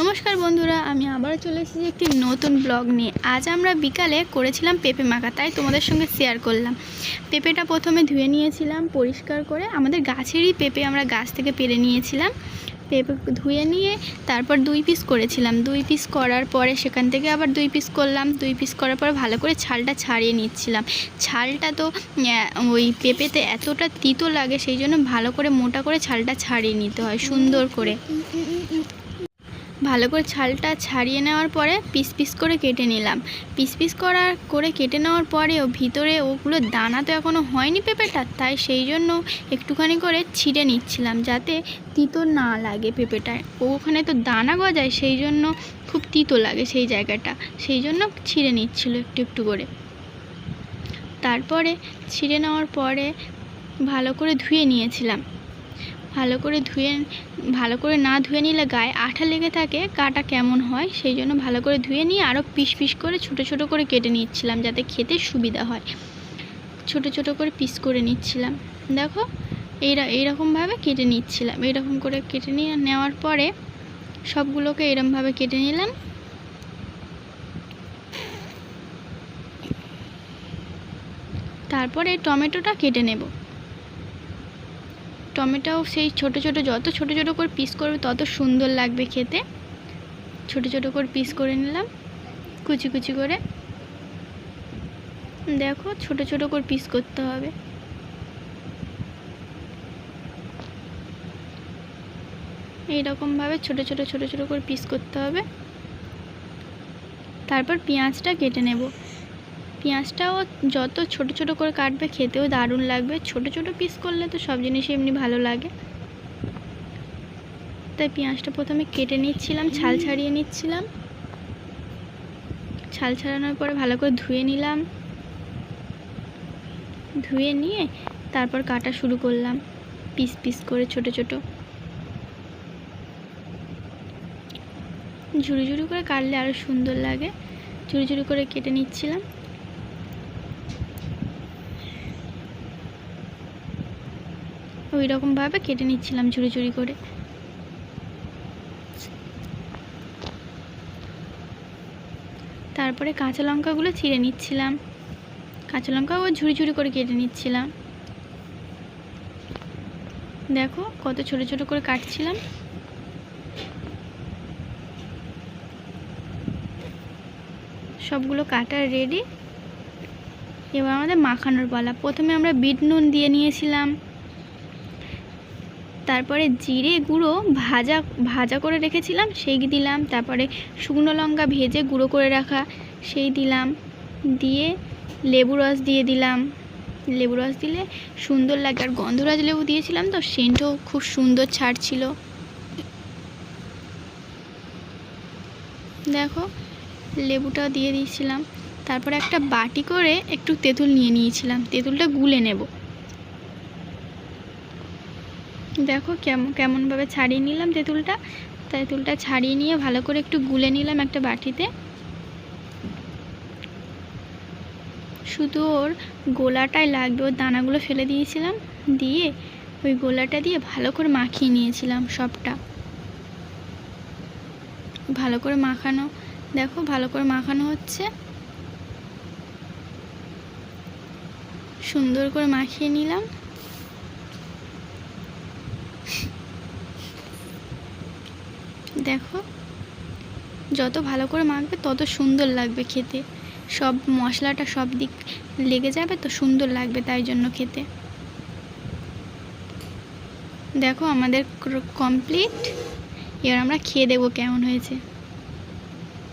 নমস্কার বন্ধুরা, আমি আবারও চলে এসেছি একটি নতুন ব্লগ নিয়ে। আজ আমরা বিকালে করেছিলাম পেঁপে মাখা, তাই তোমাদের সঙ্গে শেয়ার করলাম। পেঁপেটা প্রথমে ধুয়ে নিয়েছিলাম পরিষ্কার করে। আমাদের গাছেরই পেঁপে আমরা গাছ থেকে পেরে নিয়েছিলাম। পেঁপে ধুয়ে নিয়ে তারপর দুই পিস করেছিলাম। দুই পিস করার পরে সেখান থেকে আবার দুই পিস করলাম। দুই পিস করার পর ভালো করে ছালটা ছাড়িয়ে নিচ্ছিলাম। ছালটা তো ওই পেঁপেতে এতটা তিতো লাগে, সেই জন্য ভালো করে মোটা করে ছালটা ছাড়িয়ে নিতে হয়, সুন্দর করে। ভালো করে ছালটা ছাড়িয়ে নেওয়ার পরে পিস পিস করে কেটে নিলাম। পিস পিস করার করে কেটে নেওয়ার পরেও ভিতরে ওগুলো দানা তো এখনও হয়নি পেঁপেটা তাই সেই জন্য একটুখানি করে ছিঁড়ে নিচ্ছিলাম যাতে তিতো না লাগে পেঁপেটায় ওখানে তো দানা গজায়, সেই জন্য খুব তিতো লাগে সেই জায়গাটা। সেই জন্য ছিঁড়ে নিচ্ছিল একটু একটু করে। তারপরে ছিঁড়ে নেওয়ার পরে ভালো করে ধুয়ে নিয়েছিলাম। ভালো করে ধুয়ে, ভালো করে না ধুয়ে নিলে গায়ে আঠা লেগে থাকে, কাটা কেমন হয় সেই জন্য ভালো করে ধুয়ে নিয়ে আরও পিস পিস করে ছোট ছোট করে কেটে নিচ্ছিলাম যাতে খেতে সুবিধা হয়। ছোট ছোট করে পিস করে নিচ্ছিলাম। দেখো, এইরা এইরকমভাবে কেটে নিচ্ছিলাম। এইরকম করে কেটে নিয়ে নেওয়ার পরে সবগুলোকে এরমভাবে কেটে নিলাম। তারপরে টমেটোটা কেটে নেব। টমেটোও সেই ছোট ছোট, যত ছোট ছোট করে পিস করবে, তত সুন্দর লাগবে খেতে। ছোট ছোট করে পিস করে নিলাম, কুচি কুচি করে। দেখো, ছোট ছোট করে পিস করতে হবে। এইরকমভাবে ছোট ছোট ছোট ছোট করে পিস করতে হবে। তারপর পেঁয়াজটা কেটে নেব। পেঁয়াজটাও যত ছোট ছোট করে কাটবে খেতেও দারুণ লাগবে। ছোট ছোট পিস করলে তো সব জিনিসই এমনি ভালো লাগে। তাই পেঁয়াজটা প্রথমে কেটে নিচ্ছিলাম, ছাল ছাড়িয়ে নিচ্ছিলাম। ছাল ছাড়ানোর পরে ভালো করে ধুয়ে নিলাম। ধুয়ে নিয়ে তারপর কাটা শুরু করলাম পিস পিস করে ছোট ছোট। ঝুড়ি ঝুড়ি করে কাটলে আরও সুন্দর লাগে। ঝুড়ি ঝুড়ি করে কেটে নিচ্ছিলাম। ওই রকমভাবে কেটে নিচ্ছিলাম ঝুড়ি ঝুড়ি করে। তারপরে কাঁচা লঙ্কাগুলো ছিঁড়ে নিচ্ছিলাম। কাঁচা লঙ্কাও ঝুড়ি ঝুড়ি করে কেটে নিচ্ছিলাম। দেখো কত ছোট ছোট করে কাটছিলাম। সবগুলো কাটা রেডি এবার আমাদের মাখানোর পালা। প্রথমে আমরা বিট নুন দিয়ে নিয়েছিলাম। তারপরে জিরে গুঁড়ো ভাজা ভাজা করে রেখেছিলাম, সেই দিলাম। তারপরে শুকনো লঙ্কা ভেজে গুঁড়ো করে রাখা, সেই দিলাম। দিয়ে লেবু রস দিয়ে দিলাম। লেবু রস দিলে সুন্দর লাগে। আর গন্ধরাজ লেবু দিয়েছিলাম তো, সেন্টও খুব সুন্দর ছাড়ছিল দেখো, লেবুটাও দিয়ে দিয়েছিলাম। তারপরে একটা বাটি করে একটু তেঁতুল নিয়ে নিয়েছিলাম। তেঁতুলটা গুলে নেব। দেখো কেমন কেমনভাবে ছাড়িয়ে নিলাম তেঁতুলটা। তেঁতুলটা ছাড়িয়ে নিয়ে ভালো করে একটু গুলে নিলাম একটা বাটিতে। শুধু ওর গোলাটাই লাগবে, ওর দানাগুলো ফেলে দিয়েছিলাম। দিয়ে ওই গোলাটা দিয়ে ভালো করে মাখিয়ে নিয়েছিলাম সবটা। ভালো করে মাখানো, দেখো ভালো করে মাখানো হচ্ছে। সুন্দর করে মাখিয়ে নিলাম। দেখো, যত ভালো করে মাখবে, তত সুন্দর লাগবে খেতে। সব মশলাটা সব দিক লেগে যাবে তো সুন্দর লাগবে তাই জন্য খেতে। দেখো আমাদের কমপ্লিট এবার আমরা খেয়ে দেবো কেমন হয়েছে।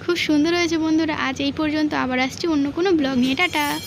খুব সুন্দর হয়েছে বন্ধুরা, আজ এই পর্যন্ত আবার আসছি অন্য কোনো ব্লগ নিয়ে। টাটা!